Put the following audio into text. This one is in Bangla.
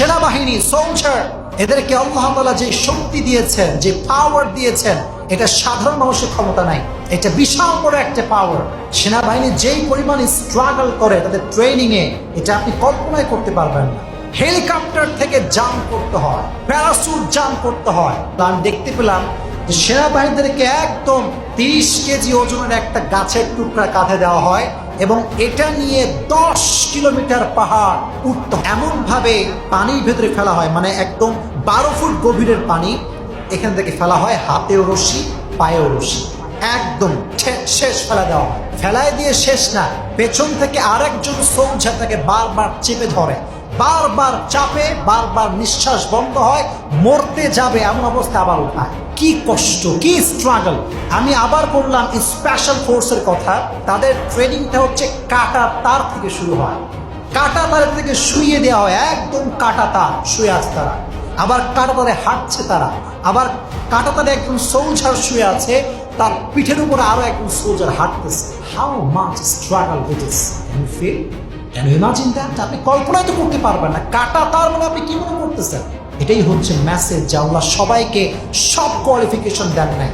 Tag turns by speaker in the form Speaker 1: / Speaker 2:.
Speaker 1: সেনাবাহিনী সোলজার এদেরকে আল্লাহ তাআলা যে শক্তি দিয়েছেন, যে পাওয়ার দিয়েছেন, এটা সাধারণ মানুষের ক্ষমতা নাই। এটা বিশাল বড় একটা পাওয়ার সেনাবাহিনী যেই পরিমাণে স্ট্রাগল করে তাদের ট্রেনিং এ, এটা আপনি কল্পনাই করতে পারবেন না। হেলিকপ্টার থেকে জাম্প করতে হয় প্যারাসুট জাম্প করতে হয়। আমি দেখতে পেলাম যে সেনাবাহিনীদেরকে একদম তিরিশ কেজি ওজনের একটা গাছের টুকরা কাঁধে দেওয়া হয়। এবং এটা নিয়ে দশ কিলোমিটার পাহাড় উঠতে এমন ভাবে পানির ভেতরে ফেলা হয় মানে একদম বারো ফুট গভীরের পানি এখান থেকে ফেলা হয়, হাতেও রশি, পায়েও রশি। একদম শেষ ফেলা দেওয়া। ফেলায় দিয়ে শেষ না, পেছন থেকে আরেকজন সৌজা তাকে বারবার চেপে ধরে। বারবার চাপে, বারবার নিঃশ্বাস বন্ধ হয়, মরতে যাবে এমন অবস্থা আবার উঠায়। কি কষ্ট, কি স্ট্রাগল আমি আবার বললাম স্পেশাল ফোর্সের কথা, তাদের ট্রেনিংটা হচ্ছে কাটা তার থেকে শুরু হয়। কাটা তার থেকে শুয়ে দেওয়া হয়, একদম কাটা তার, শুয়ে আছে তারা। আবার কাটা তারে হাঁটছে তারা। আবার কাটা তারে একজন সোলজার শুয়ে আছে, তার পিঠের উপরে আরও একজন সোলজার হাঁটতেছে। How much struggle it is you feel you imagine that আপনি কল্পনাই তো করতে পারবেন না, কাটা তার মানে আপনি কি মনে করতেছেন? এটাই হচ্ছে মেসেজ যা আল্লাহ সবাইকে সব কোয়ালিফিকেশন দেন নাই।